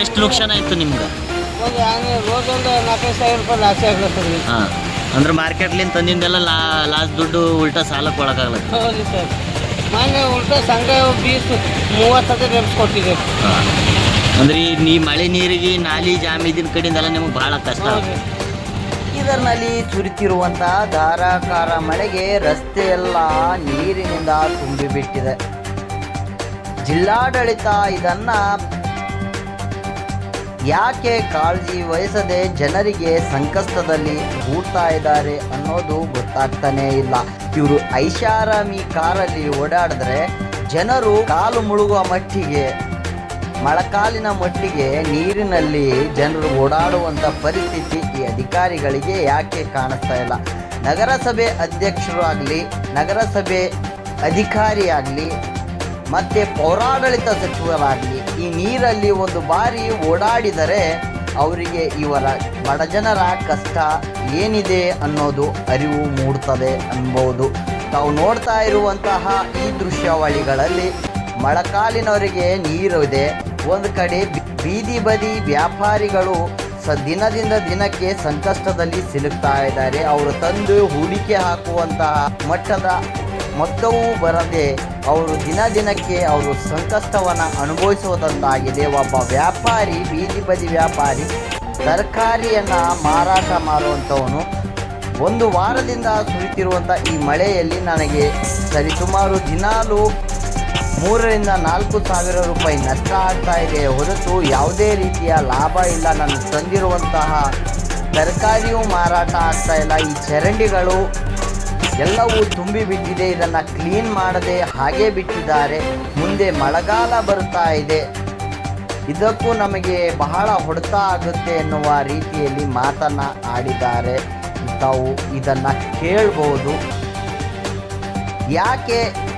ಎಷ್ಟು ನುಕ್ಸಾನ ಆಯ್ತು ನಿಮ್ಗೆ? ಹಾಂ. ಅಂದ್ರೆ ಮಾರ್ಕೆಟ್ಲಿಂದ ತಂದಿಂದೆಲ್ಲ ಲಾ ಲಾಸ್ಟ್ ದುಡ್ಡು ಉಲ್ಟಾ ಸಾಲ ಒಳಗಾಗ್ಲತ್ತ. ಹೌದು ಸರ್. ಮೊನ್ನೆ ಉಲ್ಟಾ ಸಂಘ ಬೀಸ್ ಮೂವತ್ತು ಹଜାର ರೆಮ್ಸ್ ಕೊಟ್ಟಿದೆ. ಹಾಂ. ಅಂದ್ರೆ ಈ ನೀ ಮಳೆ ನೀರಿಗೆ ನಾಲಿ ಜಾಮಿದಿನ ಕಡೆಯಿಂದೆಲ್ಲ ನಿಮಗೆ ಭಾಳ ಕಷ್ಟ ಆಗುತ್ತೆ. ಬೀದರ್ನಲ್ಲಿ ಸುರಿತಿರುವಂತಹ ಧಾರಾಕಾರ ಮಳೆಗೆ ರಸ್ತೆ ಎಲ್ಲ ನೀರಿನಿಂದ ತುಂಬಿಬಿಟ್ಟಿದೆ. ಜಿಲ್ಲಾಡಳಿತ ಇದನ್ನ ಯಾಕೆ ಕಾಳಜಿ ವಹಿಸದೆ ಜನರಿಗೆ ಸಂಕಷ್ಟದಲ್ಲಿ ಹೂಡ್ತಾ ಇದ್ದಾರೆ ಅನ್ನೋದು ಗೊತ್ತಾಗ್ತಾನೇ ಇಲ್ಲ. ಇವರು ಐಷಾರಾಮಿ ಕಾರಲ್ಲಿ ಓಡಾಡಿದ್ರೆ ಜನರು ಕಾಲು ಮುಳುಗುವ ಮಟ್ಟಿಗೆ, ಮಳಕಾಲಿನ ಮಟ್ಟಿಗೆ ನೀರಿನಲ್ಲಿ ಜನರು ಓಡಾಡುವಂಥ ಪರಿಸ್ಥಿತಿ ಈ ಅಧಿಕಾರಿಗಳಿಗೆ ಯಾಕೆ ಕಾಣಿಸ್ತಾ ಇಲ್ಲ? ನಗರಸಭೆ ಅಧ್ಯಕ್ಷರು ಆಗಲಿ ನಗರಸಭೆ ಅಧಿಕಾರಿಯಾಗಲಿ, ಮತ್ತು ಪೌರಾಡಳಿತ ಸಚಿವರಾಗಲಿ ಈ ನೀರಲ್ಲಿ ಒಂದು ಬಾರಿ ಓಡಾಡಿದರೆ ಅವರಿಗೆ ಇವರ ಬಡಜನರ ಕಷ್ಟ ಏನಿದೆ ಅನ್ನೋದು ಅರಿವು ಮೂಡ್ತದೆ ಅನ್ಬೋದು ತಾವು ನೋಡ್ತಾ ಇರುವಂತಹ ಈ ದೃಶ್ಯಾವಳಿಗಳಲ್ಲಿ ಮಳಕಾಲಿನವರಿಗೆ ನೀರು ಇದೆ. ಒಂದು ಕಡೆ ಬೀದಿ ಬದಿ ವ್ಯಾಪಾರಿಗಳು ಸ ದಿನದಿಂದ ದಿನಕ್ಕೆ ಸಂಕಷ್ಟದಲ್ಲಿ ಸಿಲುಕ್ತಾ ಇದ್ದಾರೆ. ಅವರು ತಂದು ಹೂಡಿಕೆ ಹಾಕುವಂತಹ ಮಟ್ಟದ ಮೊತ್ತವೂ ಬರದೆ ಅವರು ದಿನ ದಿನಕ್ಕೆ ಅವರು ಸಂಕಷ್ಟವನ್ನು ಅನುಭವಿಸುವುದಂತಾಗಿದೆ. ಒಬ್ಬ ವ್ಯಾಪಾರಿ, ಬೀದಿ ಬದಿ ವ್ಯಾಪಾರಿ, ತರಕಾರಿಯನ್ನು ಮಾರಾಟ ಮಾಡುವಂಥವನು ಒಂದು ವಾರದಿಂದ ಸುರಿತಿರುವಂಥ ಈ ಮಳೆಯಲ್ಲಿ ನನಗೆ ಸರಿಸುಮಾರು ದಿನಾಲು ಮೂರರಿಂದ ನಾಲ್ಕು ಸಾವಿರ ರೂಪಾಯಿ ನಷ್ಟ ಆಗ್ತಾ ಇದೆ. ಹೊರತು ಯಾವುದೇ ರೀತಿಯ ಲಾಭ ಇಲ್ಲ. ನಾನು ತಂದಿರುವಂತಹ ತರಕಾರಿಯೂ ಮಾರಾಟ ಆಗ್ತಾ ಇಲ್ಲ. ಈ ಚರಂಡಿಗಳು ಎಲ್ಲವೂ ತುಂಬಿ ಬಿದ್ದಿದೆ. ಇದನ್ನು ಕ್ಲೀನ್ ಮಾಡದೆ ಹಾಗೆ ಬಿಟ್ಟಿದ್ದಾರೆ. ಮುಂದೆ ಮಳೆಗಾಲ ಬರುತ್ತಾ ಇದೆ. ಇದಕ್ಕೂ ನಮಗೆ ಬಹಳ ಹೊಡೆತ ಆಗುತ್ತೆ ಎನ್ನುವ ರೀತಿಯಲ್ಲಿ ಮಾತನ್ನ ಆಡಿದ್ದಾರೆ. ತಾವು ಇದನ್ನು ಕೇಳ್ಬೋದು. ಯಾಕೆ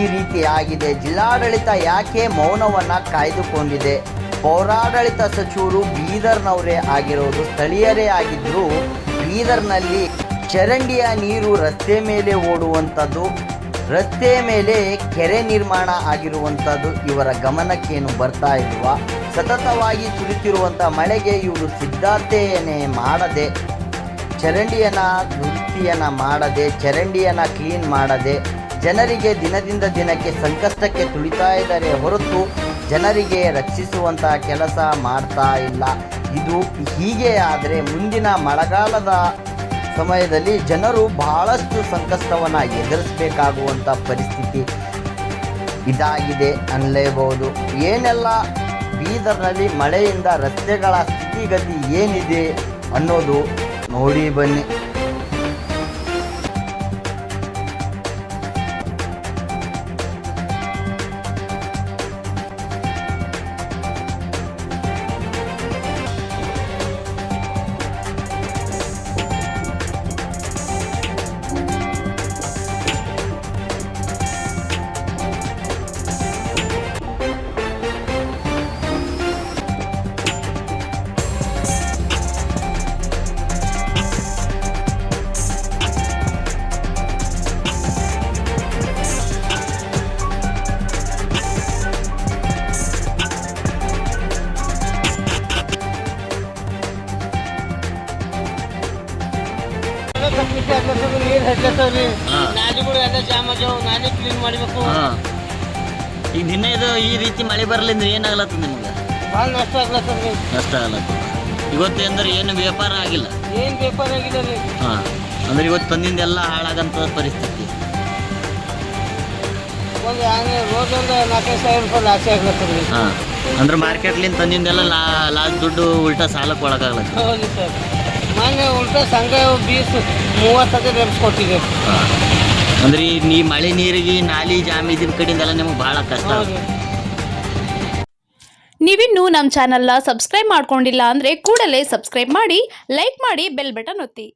ಈ ರೀತಿ ಆಗಿದೆ? ಜಿಲ್ಲಾಡಳಿತ ಯಾಕೆ ಮೌನವನ್ನು ಕಾಯ್ದುಕೊಂಡಿದೆ? ಪೌರಾಡಳಿತ ಸಚಿವರು ಬೀದರ್ನವರೇ ಆಗಿರೋದು. ಸ್ಥಳೀಯರೇ ಆಗಿದ್ದರೂ ಬೀದರ್ನಲ್ಲಿ ಚರಂಡಿಯ ನೀರು ರಸ್ತೆ ಮೇಲೆ ಓಡುವಂಥದ್ದು, ರಸ್ತೆ ಮೇಲೆ ಕೆರೆ ನಿರ್ಮಾಣ ಆಗಿರುವಂಥದ್ದು ಇವರ ಗಮನಕ್ಕೇನು ಬರ್ತಾ ಇಲ್ವಾ? ಸತತವಾಗಿ ಸುರಿತಿರುವಂಥ ಮಳೆಗೆ ಇವರು ಸಿದ್ಧತೆಯನ್ನೇ ಮಾಡದೆ, ಚರಂಡಿಯನ್ನು ದುರಸ್ತಿಯನ್ನು ಮಾಡದೆ, ಚರಂಡಿಯನ್ನು ಕ್ಲೀನ್ ಮಾಡದೆ, ಜನರಿಗೆ ದಿನದಿಂದ ದಿನಕ್ಕೆ ಸಂಕಷ್ಟಕ್ಕೆ ತುಳಿತಾ ಇದ್ದಾರೆ ಹೊರತು ಜನರಿಗೆ ರಕ್ಷಿಸುವಂಥ ಕೆಲಸ ಮಾಡ್ತಾ ಇಲ್ಲ. ಇದು ಹೀಗೆ ಆದರೆ ಮುಂದಿನ ಮಳೆಗಾಲದ ಸಮಯದಲ್ಲಿ ಜನರು ಬಹಳಷ್ಟು ಸಂಕಷ್ಟವನ್ನು ಎದುರಿಸಬೇಕಾಗುವಂಥ ಪರಿಸ್ಥಿತಿ ಇದಾಗಿದೆ ಅನ್ನಲೇಬಹುದು ಏನೆಲ್ಲ ಬೀದರ್ನಲ್ಲಿ ಮಳೆಯಿಂದ ರಸ್ತೆಗಳ ಸ್ಥಿತಿಗತಿ ಏನಿದೆ ಅನ್ನೋದು ನೋಡಿ ಬನ್ನಿ. ಕಟ್ಲಿಕ್ಕೆ ಆಗ್ಲತ್ತದ ನೀರು ಹತ್ಲತ್ತವ್ರಿ ಹಾ. ನಾಲಿಗಳು ಎಲ್ಲ ಜಾಮ್ ಆಗ್ಯಾವ ನಾಲಿ ಕ್ಲೀನ್ ಮಾಡಬೇಕು. ಹಾಂ. ಈಗ ದಿನ ಇದು ಈ ರೀತಿ ಮಳೆ ಬರಲಿಂದ್ರೆ ಏನಾಗ್ಲತ್ತ ನಿಮ್ಗೆ? ಭಾಳ ನಷ್ಟ ಆಗ್ಲತ್ತದ್ರಿ ನಷ್ಟ ಆಗ್ಲತ್ತದ ಇವತ್ತು ಅಂದ್ರೆ ಏನು ವ್ಯಾಪಾರ ಆಗಿಲ್ಲ? ಏನು ವ್ಯಾಪಾರ ಆಗಿಲ್ಲ ರೀ. ಹಾಂ. ಅಂದ್ರೆ ಇವತ್ತು ತಂದಿಂದೆಲ್ಲ ಹಾಳಾಗಂತ ಪರಿಸ್ಥಿತಿ. ಒಂದು ಆನೆ ರೋಡ್ ಒಂದು ನಾಲ್ಕೈದು ಸಾವಿರ ರೂಪಾಯಿ ಲಾಸ್ ಆಗ್ಲತ್ತದ್ರಿ ಹಾಂ. ಅಂದ್ರೆ ಮಾರ್ಕೆಟ್ಲಿಂದ ತಂದಿಂದೆಲ್ಲ ಲಾ ಲಾಸ್ಟ್ ದುಡ್ಡು ಉಲ್ಟಾ ಸಾಲಕ್ಕೆ ಒಳಗಾಗ್ಲತ್ತ. ಹೌದು ಸರ್. ಮೊನ್ನೆ ಉಲ್ಟಾ ಸಂಘ ಬೀಸ್ ಮೂವತ್ತು ಹଜାର ರೆಮ್ಸ್ ಕೊಟ್ಟಿದೆ ಅಂದ್ರೆ ಈ ನೀ ಮಳೆ ನೀರಿಗೆ ನಾಲಿ ಜಾಮಿದಿನ ಕಡೆಯಿಂದೆಲ್ಲ ನಿಮಗೆ ಭಾಳ ಕಷ್ಟ. ನೀವಿನ್ನೂ ನಮ್ಮ ಚಾನಲ್ನ ಸಬ್ಸ್ಕ್ರೈಬ್ ಮಾಡ್ಕೊಂಡಿಲ್ಲ ಅಂದರೆ ಕೂಡಲೇ ಸಬ್ಸ್ಕ್ರೈಬ್ ಮಾಡಿ ಲೈಕ್ ಮಾಡಿ ಬೆಲ್ ಬಟನ್ ಒತ್ತಿ.